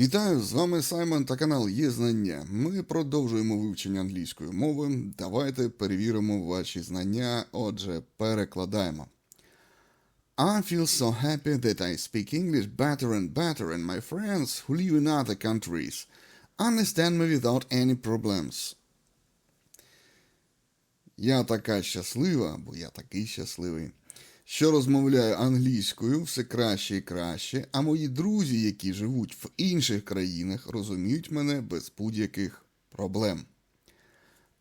Вітаю, з вами Саймон та канал Є Знання. Ми продовжуємо вивчення англійської мови. Давайте перевіримо ваші знання. Отже, перекладаємо. I feel so happy that I speak English better and better, and my friends who live in other countries understand me without any problems. Я така щаслива, бо я такий щасливий, що розмовляю англійською все краще і краще, а мої друзі, які живуть в інших країнах, розуміють мене без будь-яких проблем.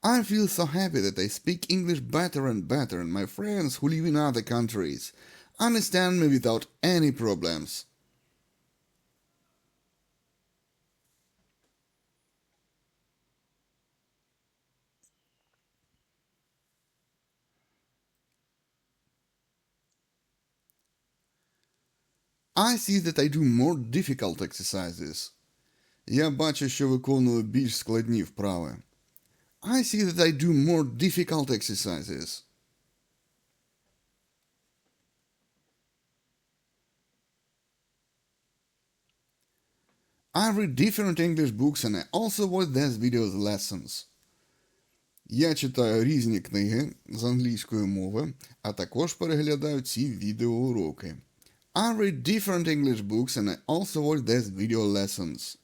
I feel so happy that I speak English better and better, and my friends who live in other countries understand me without any problems. I see that I do more difficult exercises. Я бачу, що виконую більш складні вправи. I see that I do more difficult exercises. I read different English books and I also watch these videos lessons. Я читаю різні книги з англійської мови, а також переглядаю ці відеоуроки. I read different English books and I also watch these video lessons.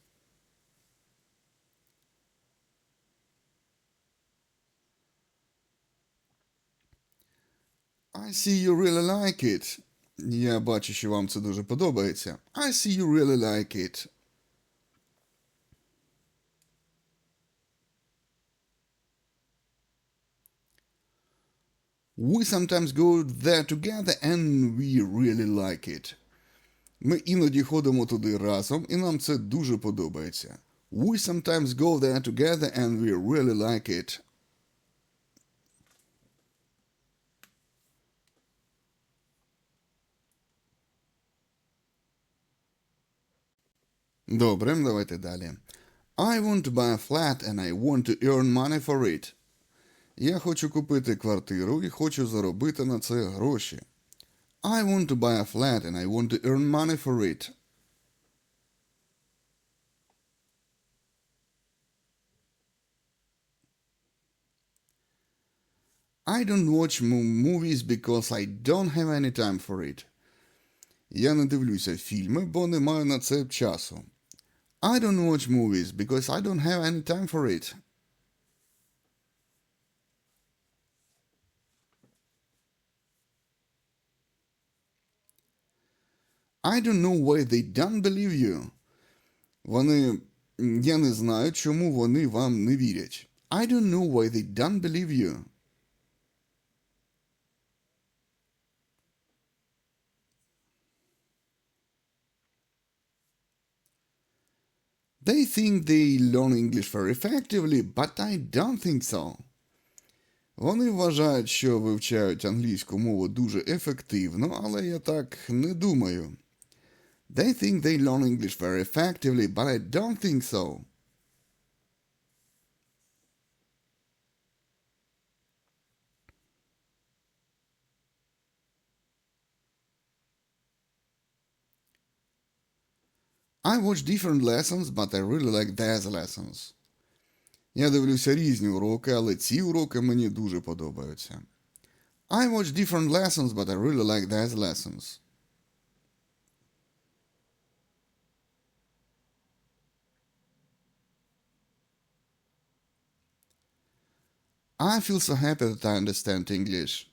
I see you really like it. Я бачу, що вам це дуже подобається. I see you really like it. We sometimes go there together and we really like it. Ми іноді ходимо туди разом, і нам це дуже подобається. We sometimes go there together and we really like it. Добре, давайте далі. I want to buy a flat and I want to earn money for it. Я хочу купити квартиру і хочу заробити на це гроші. I want to buy a flat and I want to earn money for it. I don't watch mo- movies because I don't have any time for it. Я не дивлюся фільми, бо не маю на це часу. I don't watch movies because I don't have any time for it. I don't know why they don't believe you. Вони. Я не знаю, чому вони вам не вірять. I don't know why they don't believe you. They think they learn English very effectively, but I don't think so. Вони вважають, що вивчають англійську мову дуже ефективно, але я так не думаю. They think they learn English very effectively, but I don't think so. I watch different lessons, but I really like these lessons. Я дивлюся різні уроки, але ці уроки мені дуже подобаються. I watch different lessons, but I really like these lessons. I feel so happy that I understand English.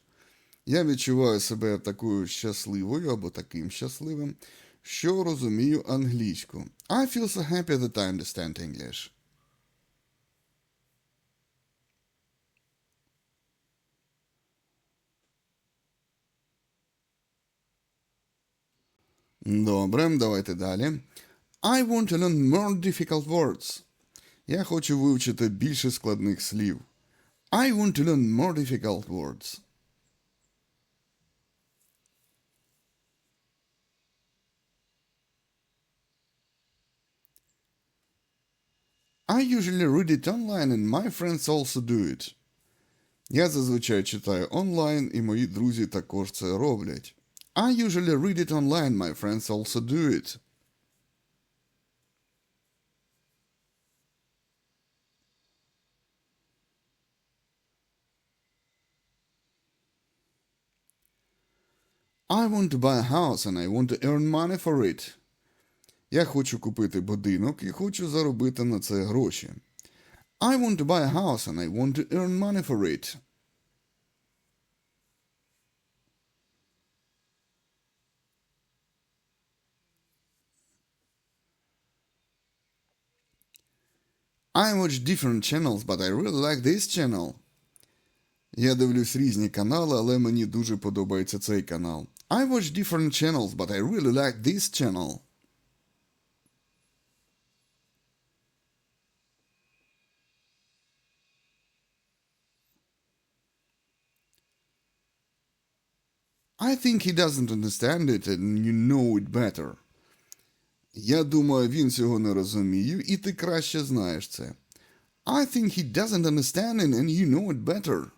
Я відчуваю себе такою щасливою або таким щасливим, що розумію англійську. I feel so happy that I understand English. Добре, давайте далі. I want to learn more difficult words. Я хочу вивчити більше складних слів. I want to learn more difficult words. I usually read it online and my friends also do it. Я зазвичай читаю онлайн, і мої друзі також це роблять. I usually read it online, my friends also do it. I want to buy a house and I want to earn money for it. Я хочу купити будинок і хочу заробити на це гроші. I want to buy a house and I want to earn money for it. I watch different channels, but I really like this channel. Я дивлюсь різні канали, але мені дуже подобається цей канал. I watch different channels, but I really like this channel. I think he doesn't understand it and you know it better. Я думаю, він цього не розуміє, і ти краще знаєш це. I think he doesn't understand it and you know it better.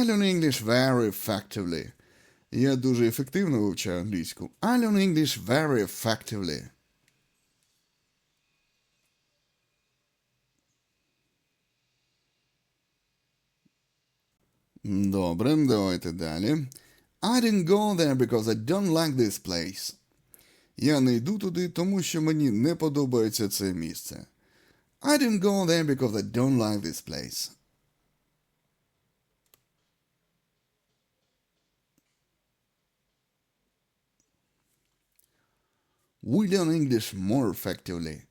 I learn English very effectively. Я дуже ефективно вивчаю англійську. I learn English very effectively. Добре, давайте далі. I didn't go there because I don't like this place. Я не йду туди, тому що мені не подобається це місце. I didn't go there because I don't like this place. We learn English more effectively.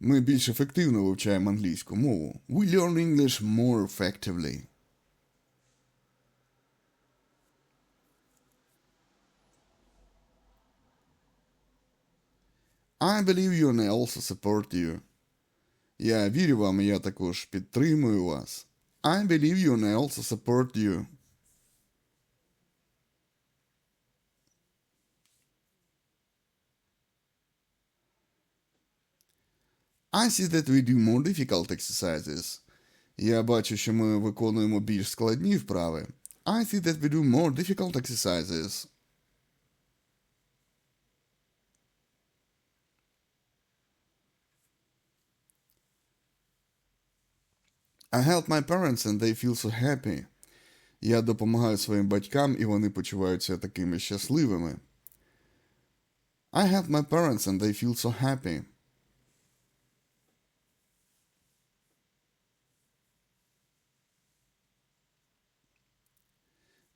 Ми більш ефективно вивчаємо англійську мову. We learn English more effectively. I believe you and I also support you. Я вірю вам, і я також підтримую вас. I believe you and I also support you. I see that we do more difficult exercises. Я бачу, що ми виконуємо більш складні вправи. I see that we do more difficult exercises. I help my parents and they feel so happy. Я допомагаю своїм батькам і вони почуваються такими щасливими. I help my parents and they feel so happy.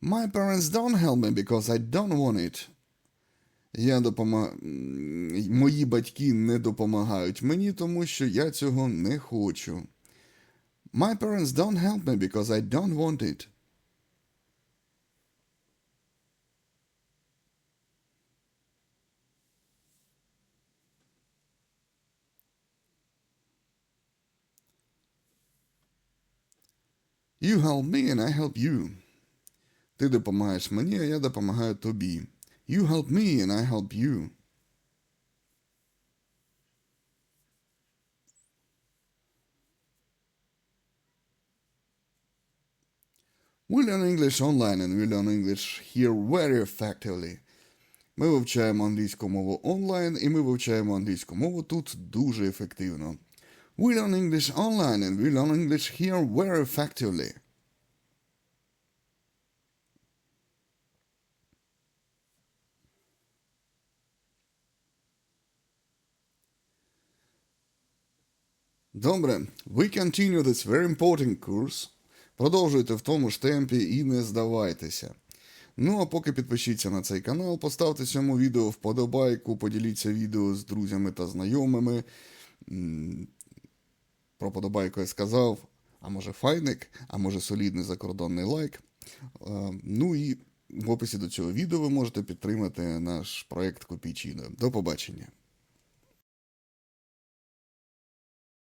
My parents don't help me because I don't want it. Я допома... м, Мої батьки не допомагають мені, тому що я цього не хочу. My parents don't help me because I don't want it. You help me and I help you. Ти допомагаєш мені, а я допомагаю тобі. You help me and I help you. We learn English online and we learn English here very effectively. Ми вивчаємо англійську мову онлайн і ми вивчаємо англійську мову тут дуже ефективно. We learn English online and we learn English here very effectively. Добре, we continue this very important course. Продовжуйте в тому ж темпі і не здавайтеся. Ну а поки підпишіться на цей канал, поставте цьому відео вподобайку, поділіться відео з друзями та знайомими. Про подобайку я сказав, а може файник, а може солідний закордонний лайк. Е, Ну і в описі до цього відео ви можете підтримати наш проект Копійчина. До побачення.